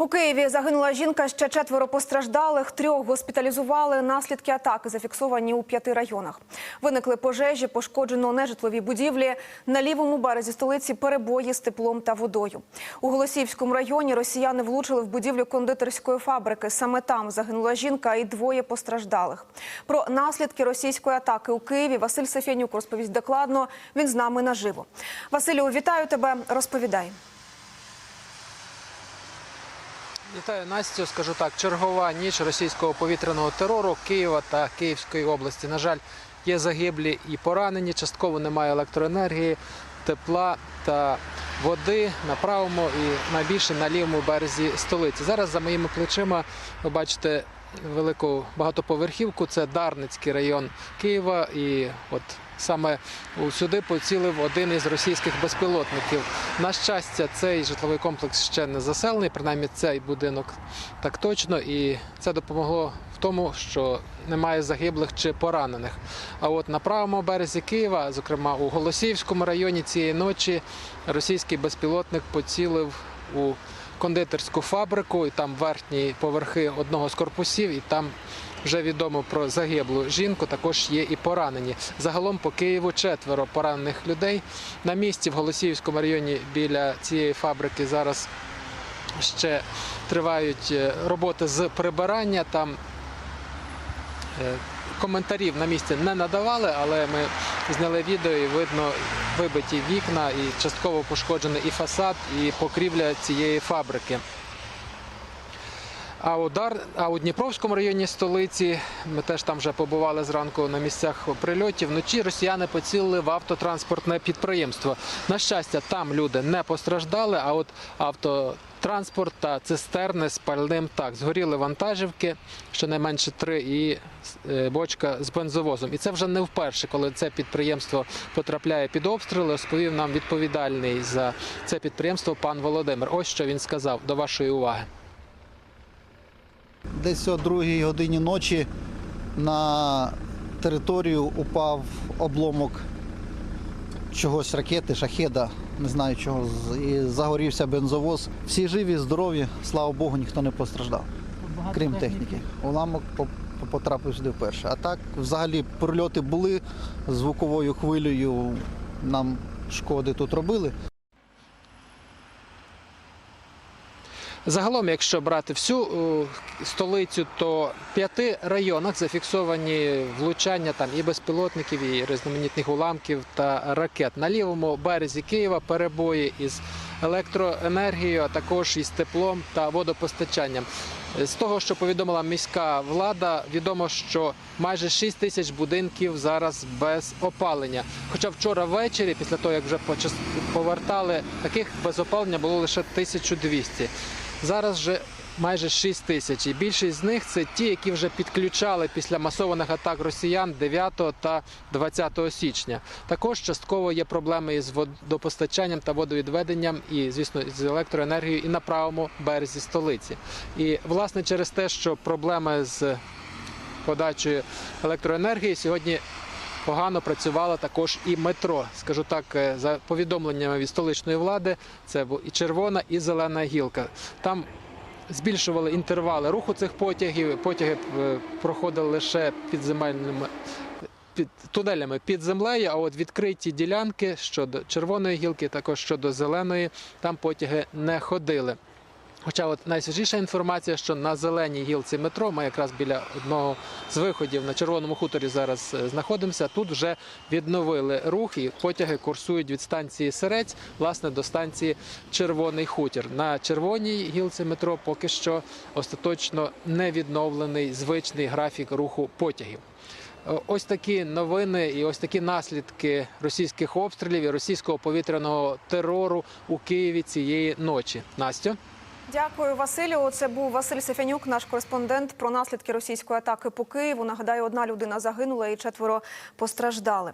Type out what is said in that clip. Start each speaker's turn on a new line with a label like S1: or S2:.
S1: У Києві загинула жінка. Ще четверо постраждалих. Трьох госпіталізували. Наслідки атаки зафіксовані у п'яти районах. Виникли пожежі, пошкоджено нежитлові будівлі. На лівому березі столиці перебої з теплом та водою. У Голосіївському районі росіяни влучили в будівлю кондитерської фабрики. Саме там загинула жінка і двоє постраждалих. Про наслідки російської атаки у Києві Василь Сефянюк розповість докладно. Він з нами наживо. Василю, вітаю тебе. Розповідай.
S2: Вітаю Настю. Скажу так, чергова ніч російського повітряного терору Києва та Київської області. На жаль, є загиблі і поранені. Частково немає електроенергії, тепла та води на правому і найбільше на лівому березі столиці. Зараз за моїми плечима ви бачите велику багатоповерхівку. Це Дарницький район Києва. І от саме сюди поцілив один із російських безпілотників. На щастя, цей житловий комплекс ще не заселений, принаймні цей будинок так точно, і це допомогло в тому, що немає загиблих чи поранених. А от на правому березі Києва, зокрема у Голосіївському районі цієї ночі, російський безпілотник поцілив у кондитерську фабрику, і там верхні поверхи одного з корпусів, і там вже відомо про загиблу жінку. Також є і поранені. Загалом по Києву четверо поранених людей. На місці в Голосіївському районі біля цієї фабрики зараз ще тривають е, роботи з прибирання. Там е, коментарів на місці не надавали, але ми зняли відео і видно вибиті вікна і частково пошкоджений і фасад, і покрівля цієї фабрики. А у, Дар... а у Дніпровському районі столиці ми теж там вже побували зранку на місцях прильотів. Вночі росіяни поцілили в автотранспортне підприємство. На щастя, там люди не постраждали, а от автотранспорт та цистерни з пальним так. Згоріли вантажівки, щонайменше три, і е, бочка з бензовозом. І це вже не вперше, коли це підприємство потрапляє під обстріли. Розповів нам відповідальний за це підприємство пан Володимир. Ось що він сказав до вашої уваги.
S3: Десь о другій годині ночі на територію упав обломок чогось ракети, шахеда, не знаю чого, і загорівся бензовоз. Всі живі, здорові, слава Богу, ніхто не постраждав, крім техніки. Уламок по- по- потрапив сюди вперше. А так, взагалі, прильоти були звуковою хвилею. Нам шкоди тут робили.
S2: Загалом, якщо брати всю е, столицю, то в п'яти районах зафіксовані влучання там і безпілотників, і різноманітних уламків та ракет. На лівому березі Києва перебої із електроенергією, а також із теплом та водопостачанням. З того, що повідомила міська влада, відомо, що майже 6 тисяч будинків зараз без опалення. Хоча вчора ввечері, після того як вже повертали, таких без опалення було лише 1200. Зараз вже майже 6 тисяч. І більшість з них це ті, які вже підключали після масованих атак росіян 9 та 20 січня. Також частково є проблеми із водопостачанням та водовідведенням, і, звісно, з електроенергією і на правому березі столиці. І власне через те, що проблеми з подачею електроенергії сьогодні. Погано працювало також і метро. Скажу так, е, за повідомленнями від столичної влади, це і червона, і зелена гілка. Там збільшували інтервали руху цих потягів. Потяги е, проходили лише підземельними під тунелями під землею. А от відкриті ділянки щодо червоної гілки, також щодо зеленої, там потяги не ходили. Хоча от найсвіжіша інформація, що на зеленій гілці метро, ми якраз біля одного з виходів на червоному хуторі зараз е, знаходимося. Тут вже відновили рух і потяги курсують від станції Серець, власне, до станції Червоний Хутір. На червоній гілці метро поки що остаточно не відновлений звичний графік руху потягів. Е, Ось такі новини і ось такі наслідки російських обстрілів і російського повітряного терору у Києві цієї ночі. Настю.
S1: Дякую, Василю. Це був Василь Сефянюк, наш кореспондент про наслідки російської атаки по Києву. Нагадаю, одна людина загинула і четверо постраждали.